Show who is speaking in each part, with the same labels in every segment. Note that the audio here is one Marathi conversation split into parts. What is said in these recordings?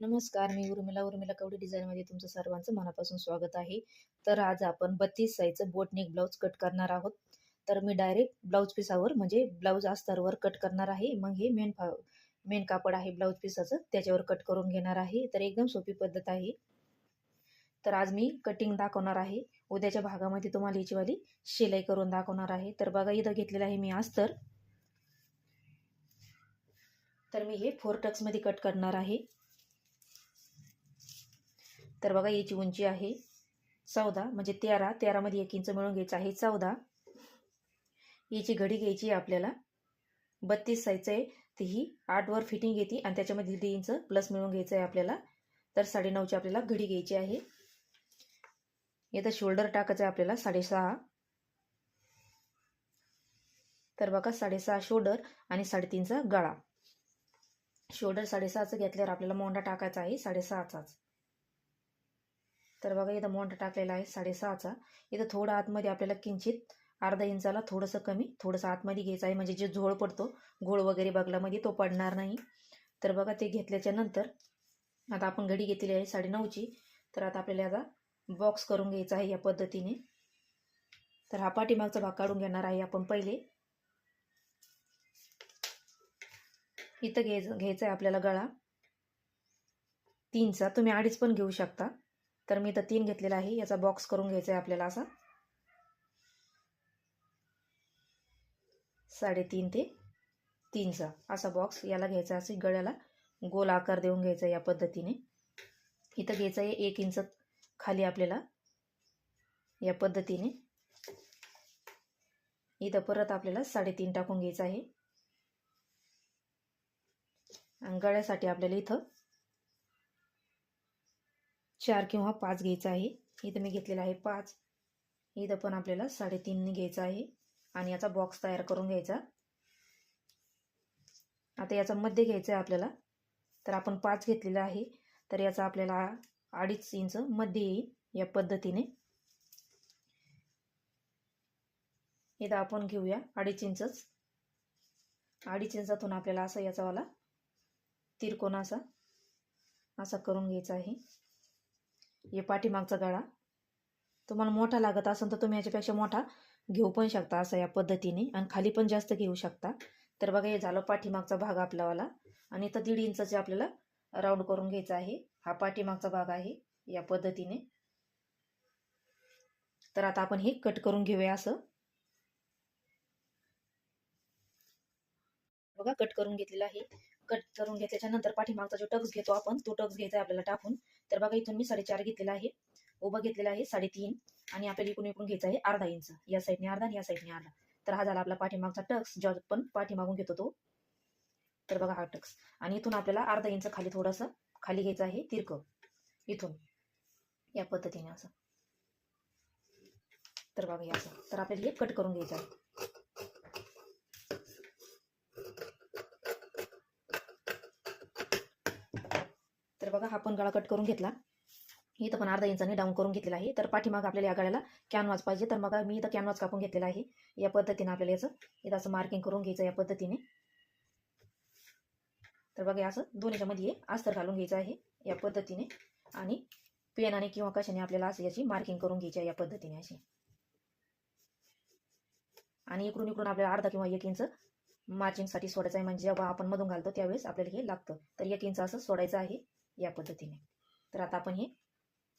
Speaker 1: नमस्कार मी उर्मिला. उर्मिला कवडी डिझाईनमध्ये तुमचं सर्वांचं मनापासून स्वागत आहे. तर आज आपण बत्तीस साईजचं बोटनेक ब्लाऊज कट करणार आहोत. तर मी डायरेक्ट ब्लाऊज पिसावर म्हणजे ब्लाऊज अस्तरवर कट करणार आहे. मग हे मेन फा मेन कापड आहे ब्लाऊज पिसाचं त्याच्यावर कट करून घेणार आहे. तर एकदम सोपी पद्धत आहे. तर आज मी कटिंग दाखवणार आहे. उद्याच्या भागामध्ये तुम्हाला हिचीवाली शिलाई करून दाखवणार आहे. तर बघा इथं घेतलेलं आहे मी अस्तर. तर मी हे फोर टक्समध्ये कट करणार आहे. तर बघा याची उंची आहे चौदा म्हणजे तेरा. तेरामध्ये एक इंच मिळून घ्यायचं आहे चौदा. याची घडी घ्यायची आहे आपल्याला. बत्तीस साईजचं आहे. ती ही आठवर फिटिंग येते आणि त्याच्यामध्ये दीड इंच प्लस मिळून घ्यायचं आहे आपल्याला. तर साडेनऊची आपल्याला घडी घ्यायची आहे. इथं शोल्डर टाकायचं आहे आपल्याला साडेसहा. तर बघा साडेसहा शोल्डर आणि साडेतीनचा गळा. शोल्डर साडेसहाचं घेतल्यावर आपल्याला मोंडा टाकायचा आहे साडेसहाचाच. तर बघा इथं मोंट टाकलेला आहे साडेसहाचा. इथं थोडं आतमध्ये आपल्याला किंचित अर्धा इंचाला थोडंसं कमी थोडंसं आतमध्ये घ्यायचं आहे. म्हणजे जे झोळ पडतो घोळ वगैरे बगलामध्ये तो पडणार नाही. तर बघा ते घेतल्याच्या नंतर आता आपण घडी घेतलेली आहे साडेनऊची. तर आता आपल्याला आता बॉक्स करून घ्यायचा आहे या पद्धतीने. तर हा पाठीमागचा भाग काढून घेणार आहे आपण पहिले. इथं घ्यायचं घ्यायचा आहे आपल्याला गळा. तीनचा तुम्ही अडीच पण घेऊ शकता. तर मी इथं तीन घेतलेला आहे. याचा बॉक्स करून घ्यायचा आहे आपल्याला असा. साडेतीन ते तीनचा असा बॉक्स याला घ्यायचा असे गळ्याला गोल आकार देऊन घ्यायचा या पद्धतीने. इथं घ्यायचं आहे एक इंच खाली आपल्याला या पद्धतीने. इथं परत आपल्याला साडेतीन टाकून घ्यायचं आहे. आणि गळ्यासाठी आपल्याला इथं चार किंवा पाच घ्यायचं आहे. इथं मी घेतलेलं आहे पाच. इथं पण आपल्याला साडेतीनने घ्यायचं आहे. आणि याचा बॉक्स तयार करून घ्यायचा. आता याचा मध्ये घ्यायचं आहे आपल्याला. तर आपण पाच घेतलेला आहे. तर याचा आपल्याला अडीच इंच मध्ये येईल या पद्धतीने. इथं आपण घेऊया अडीच इंचच. अडीच इंचातून आपल्याला असा याचावाला तिरकोना असा असा करून घ्यायचा आहे. हे पाठीमागचा गळा. तुम्हाला मोठा लागत असेल तर तुम्ही याच्यापेक्षा मोठा घेऊ पण शकता असं या पद्धतीने आणि खाली पण जास्त घेऊ शकता. तर बघा हे झालं पाठीमागचा भाग आपल्यावाला आणि इथं दीड इंचाचे आपल्याला राऊंड करून घ्यायचा आहे. हा पाठीमागचा भाग आहे या पद्धतीने. तर आता आपण हे कट करून घेऊया असं. बघा कट करून घेतलेला आहे. कट करून घेतल्याच्या नंतर पाठीमागचा जो टक्स घेतो आपण तो टक्स घ्यायचा आहे आपल्याला टाकून. तर बघा इथून मी साडेचार घेतलेला आहे. उभं घेतलेला आहे साडेतीन. आणि आपल्याला इकडून इकडून घ्यायचा आहे अर्धा इंच. या साईडने अर्धा आणि या साईडने अर्धा. तर हा झाला आपला पाठीमागचा टक्स जो पण पाठीमागून घेतो तो. तर बघा हा टक्स. आणि इथून आपल्याला अर्धा इंच खाली थोडंसं खाली घ्यायचं आहे तिरक. इथून. या पद्धतीने असं. तर बघा हे असं. तर आपल्याला हे कट करून घ्यायचं आहे. तर बघा हा पण गळा कट करून घेतला. इथं पण अर्धा इंचाने डाऊन करून घेतलेला आहे. तर पाठीमाग आपल्याला या गळ्याला कॅनवास पाहिजे. तर मग मी इथं कॅनवास कापून घेतलेला आहे. या पद्धतीने आपल्याला याचं इथं असं मार्किंग करून घ्यायचं या पद्धतीने. तर बघा असं दोन्हीच्या मध्ये अस्तर घालून घ्यायचं आहे या पद्धतीने. आणि पेनाने किंवा कशाने आपल्याला असं याची मार्किंग करून घ्यायची आहे या पद्धतीने अशी. आणि इकडून इकडून आपल्याला अर्धा किंवा एक इंच मार्चिंगसाठी सोडायचं आहे. म्हणजे जेव्हा आपण मधून घालतो त्यावेळेस आपल्याला हे लागतं. तर एक इंच असं सोडायचं आहे. या पद्धतीने. तर आता आपण हे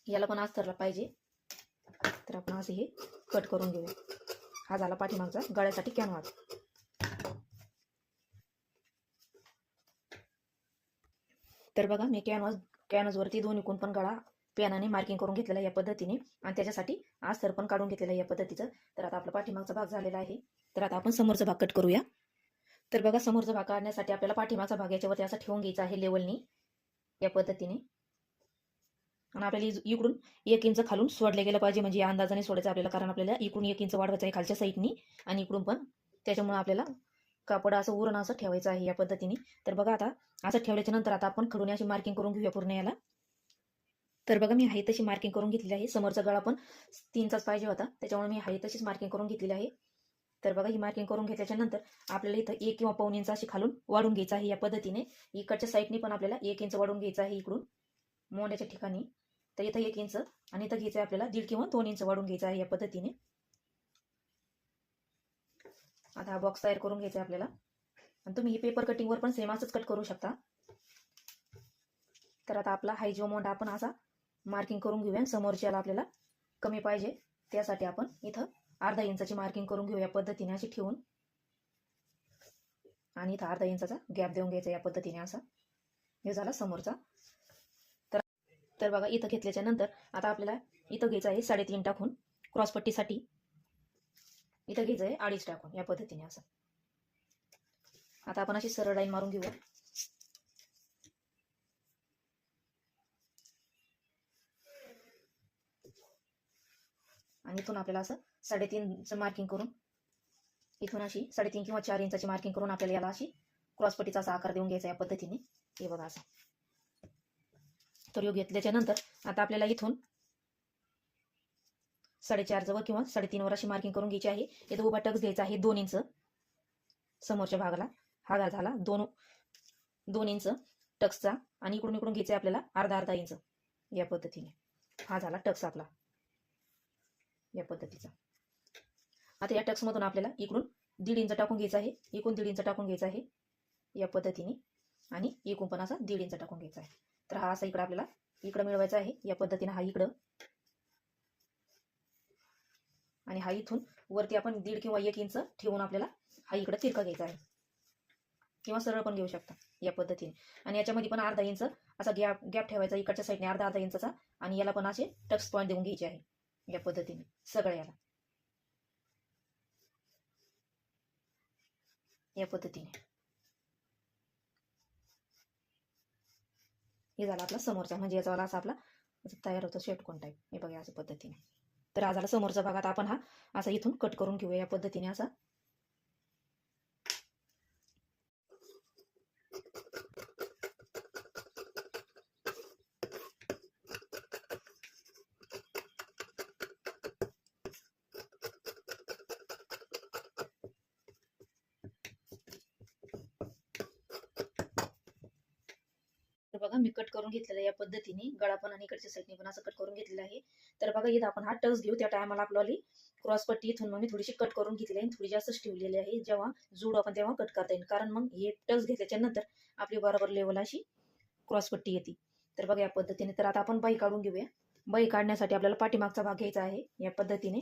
Speaker 1: याला पण अस्तरला पाहिजे. तर आपण असं हे कट करून घेऊया. हा झाला पाठीमागचा गळ्यासाठी कॅनवास तर बघा मी कॅनवास कॅनवासवरती दोन एकूण पण गळा पेनाने मार्किंग करून घेतलेला या पद्धतीने आणि त्याच्यासाठी अस्तर पण काढून घेतलेलं या पद्धतीचं. तर आता आपला पाठीमागचा भाग झालेला आहे. तर आता आपण समोरचा भाग कट करूया. तर बघा समोरचा भाग काढण्यासाठी आपल्याला पाठीमागचा भाग याच्यावरती असा ठेवून घ्यायचा आहे लेवलनी या पद्धतीने. आणि आपल्याला इकडून एक इंच खालून सोडलं गेलं पाहिजे. म्हणजे या अंदाजाने सोडायचं आपल्याला. कारण आपल्याला इकडून एक इंच वाढवायचं आहे खालच्या साईडनी आणि इकडून पण. त्याच्यामुळे आपल्याला कापड असं उरण असं ठेवायचं आहे या पद्धतीने. तर बघा आता असं ठेवल्याच्या नंतर आता आपण खडून अशी मार्किंग करून घेऊया पूर्ण याला. तर बघा मी आहे तशी मार्किंग करून घेतलेली आहे. समोरचा गळा पण तीनचाच पाहिजे होता. त्याच्यामुळे मी आहे तशीच मार्किंग करून घेतलेली आहे. तर बघा ही मार्किंग करून घेतल्याच्या नंतर आपल्याला इथं एक किंवा पाऊन इंच अशी खालून वाढून घ्यायचं आहे या पद्धतीने. इकडच्या साईडने पण आपल्याला एक इंच वाढून घ्यायचं आहे इकडून मोंड्याच्या ठिकाणी. तर इथं एक इंच आणि इथं घ्यायचं आहे आपल्याला दीड किंवा दोन इंच वाढून घ्यायचं आहे या पद्धतीने. आता हा बॉक्स तयार करून घ्यायचा आहे आपल्याला. आणि तुम्ही ही पेपर कटिंगवर पण सेम असंच कट करू शकता. तर आता आपला हाय जो मोंडा आपण असा मार्किंग करून घेऊया समोरच्याला आपल्याला कमी पाहिजे त्यासाठी आपण इथं अर्धा इंचाची मार्किंग करून घेऊ या पद्धतीने अशी ठेवून. आणि इथं अर्धा इंचाचा गॅप देऊन घ्यायचा या पद्धतीने असा. हे झाला समोरचा. तर तर बघा इथं घेतल्याच्या नंतर आता आपल्याला इथं घ्यायचं आहे साडेतीन टाकून क्रॉसपट्टीसाठी इथं घ्यायचं आहे अडीच टाकून या पद्धतीने असं. आता आपण अशी सरळ लाईन मारून घेऊया. आणि इथून आपल्याला असं साडेतीनचं मार्किंग करून. इथून अशी साडेतीन किंवा चार इंचाची मार्किंग करून आपल्याला याला अशी क्रॉसपट्टीचा असा आकार देऊन घ्यायचा या पद्धतीने. हे बघा असा. तर योग घेतल्याच्या नंतर आता आपल्याला इथून साडेचार जवळ किंवा साडेतीन वर अशी मार्किंग करून घ्यायची आहे. इथं उभा टक्स द्यायचा आहे दोन इंच. समोरच्या भागाला. हा झाला दोन दोन इंच टक्सचा आणि इकडून इकडून घ्यायचा आहे आपल्याला अर्धा अर्धा इंच. या पद्धतीने. हा झाला टक्स आपला. या पद्धतीचा. आता या टक्समधून आपल्याला इकडून दीड इंच टाकून घ्यायचं आहे. एकूण दीड इंच टाकून घ्यायचं आहे. या पद्धतीने. आणि एकूण पण असा दीड इंच टाकून घ्यायचा आहे. तर हा असा इकडं आपल्याला इकडं मिळवायचा आहे. या पद्धतीने हा इकडं. आणि हा इथून वरती आपण दीड किंवा एक इंच ठेवून आपल्याला हा इकडं तिरका घ्यायचा आहे. किंवा सरळ पण घेऊ शकता या पद्धतीने. आणि याच्यामध्ये पण अर्धा इंच असा गॅप गॅप ठेवायचा इकडच्या साईडने अर्धा अर्धा इंचचा. आणि याला पण असे टक्स पॉईंट देऊन घ्यायचे आहे. या पद्धतीने. सगळ्याला. या पद्धतीने. हे झाला आपला समोरचा म्हणजे याचा वाला असा आपला तयार होतो शेटकोन टाईप हे बघा अशा पद्धतीने. तर आज झाला समोरच्या भागात आपण हा असा इथून कट करून घेऊया. या पद्धतीने असा तर बघा मी कट करून घेतलेला या पद्धतीने. गळा पण आणि इकडच्या साईडने पण असं कट करून घेतलेलं आहे. तर बघा इथं आपण हा टक्स घेऊ. त्या टायमाला आपल्याला क्रॉस पट्टी. इथून मग मी थोडीशी कट करून घेतलेली आहे. थोडी जास्तच ठेवलेली आहे. जेव्हा जूड आपण तेव्हा कट करता येईल. कारण मग हे टक्स घेतल्याच्या नंतर आपली बरोबर लेवल अशी क्रॉस पट्टी येते. तर बघा या पद्धतीने. तर आता आपण बाई काढून घेऊया. बाई काढण्यासाठी आपल्याला पाठीमागचा भाग घ्यायचा आहे या पद्धतीने.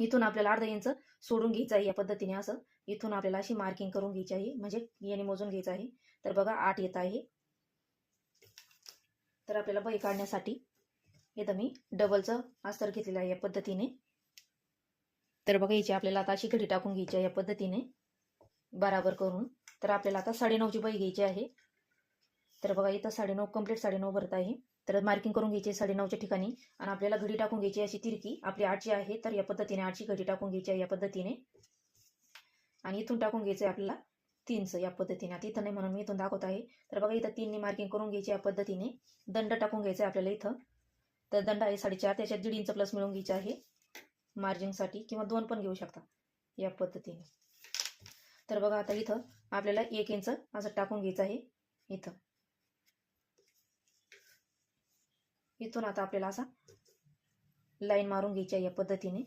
Speaker 1: इथून आपल्याला अर्धा इंच सोडून घ्यायचं आहे या पद्धतीने असं. इथून आपल्याला अशी मार्किंग करून घ्यायची आहे. म्हणजे याने मोजून घ्यायचं आहे. तर बघा आठ येत आहे. तर आपल्याला बही काढण्यासाठी इथं मी डबलचं अस्तर घेतलेलं आहे या पद्धतीने. तर बघा याची आपल्याला आता अशी घडी टाकून घ्यायची आहे या पद्धतीने. बराबर करून. तर आपल्याला आता साडेनऊची बही घ्यायची आहे. तर बघा इथं साडेनऊ कंप्लीट साडेनऊ भरत आहे. तर मार्किंग करून घ्यायची आहे साडेनऊच्या ठिकाणी. आणि आपल्याला घडी टाकून घ्यायची अशी तिरकी. आपली आठची आहे तर या पद्धतीने आठची घडी टाकून घ्यायची आहे या पद्धतीने. आणि इथून टाकून घ्यायचं आहे आपल्याला तीनचं या पद्धतीने. आता इथं नाही म्हणून मी इथून दाखवत आहे. तर बघा इथं तीनने मार्किंग करून घ्यायची या पद्धतीने. दंड टाकून घ्यायचा आहे आपल्याला इथं. तर दंड आहे साडेचार त्याच्यात दीड इंच प्लस मिळून घ्यायचे आहे. मार्जिंगसाठी किंवा दोन पण घेऊ शकता या पद्धतीने. तर बघा आता इथं आपल्याला एक इंच असं टाकून घ्यायचं आहे. इथं. इथून आता आपल्याला असा लाईन मारून घ्यायची आहे या पद्धतीने.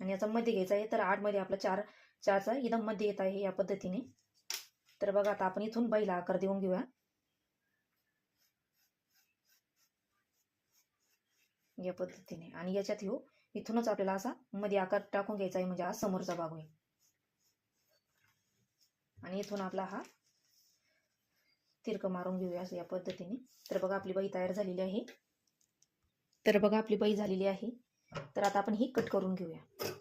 Speaker 1: आणि याचा मध्ये घ्यायचा आहे. तर आठमध्ये आपला चार चारचा इथं मध्ये येत आहे या पद्धतीने. तर बघा आता आपण इथून बैला आकार देऊन घेऊया. या पद्धतीने. आणि याच्यात येऊ इथूनच आपल्याला असा मध्ये आकार टाकून घ्यायचा आहे म्हणजे हा समोरचा भाग होईल. आणि इथून आपला हा तिरक मारून घेऊया असं या पद्धतीने. तर बघा आपली बाई तयार झालेली आहे. तर बघा आपली बाई झालेली आहे. तर आता आपण ही कट करून घेऊया.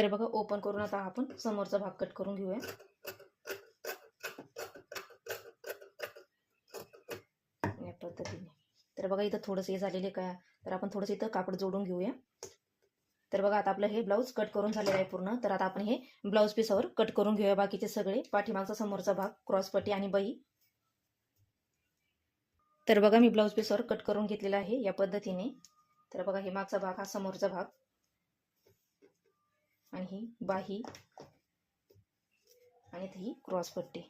Speaker 1: तर बघा ओपन करून आता आपण समोरचा भाग कट करून घेऊया. या पद्धतीने. तर बघा इथं थोडंसं हे झालेले काय तर आपण थोडंसं इथं कापड जोडून घेऊया. तर बघा आता आपलं हे ब्लाऊज कट करून झालेलं आहे पूर्ण. तर आता आपण हे ब्लाऊज पीसावर कट करून घेऊया बाकीचे सगळे. पाठीमागचा समोरचा भाग क्रॉसपट्टी आणि बही तर बघा मी ब्लाऊज पीसवर कट करून घेतलेला आहे या पद्धतीने. तर बघा हे मागचा भाग हा समोरचा भाग. आणि ही बाही आणि ही क्रॉस पट्टी.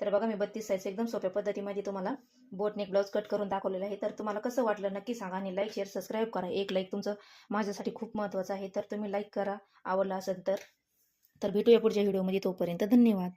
Speaker 1: तर बघा मी बत्तीस साईज एकदम सोप्या पद्धतीमध्ये तुम्हाला बोटनेक ब्लाऊज कट करून दाखवलेलं आहे. तर तुम्हाला कसं वाटलं नक्की सांगा आणि लाईक शेअर सबस्क्राईब करा. एक लाईक तुमचं माझ्यासाठी खूप महत्त्वाचं आहे. तर तुम्ही लाईक करा. आवडला असेल तर तर भेटूया पुढच्या व्हिडिओमध्ये तोपर्यंत. धन्यवाद.